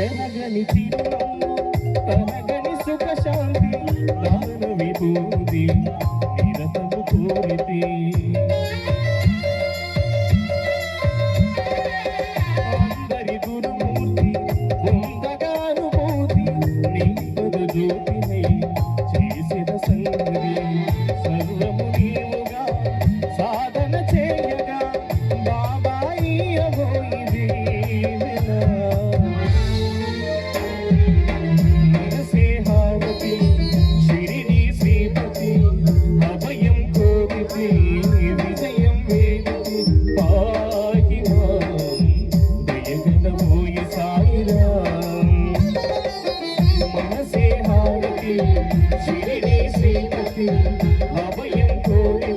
చెరగని తరగని సుఖ శాంతి నాను విభూతి నిరతము కోరితే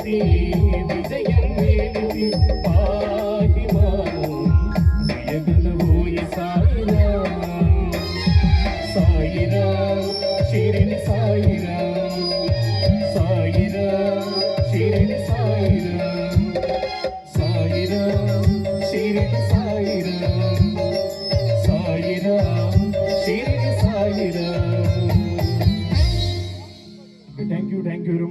Vijayan Vijayan Vijayan Vijayan Vijayan Vijayan Vijayan Vijayan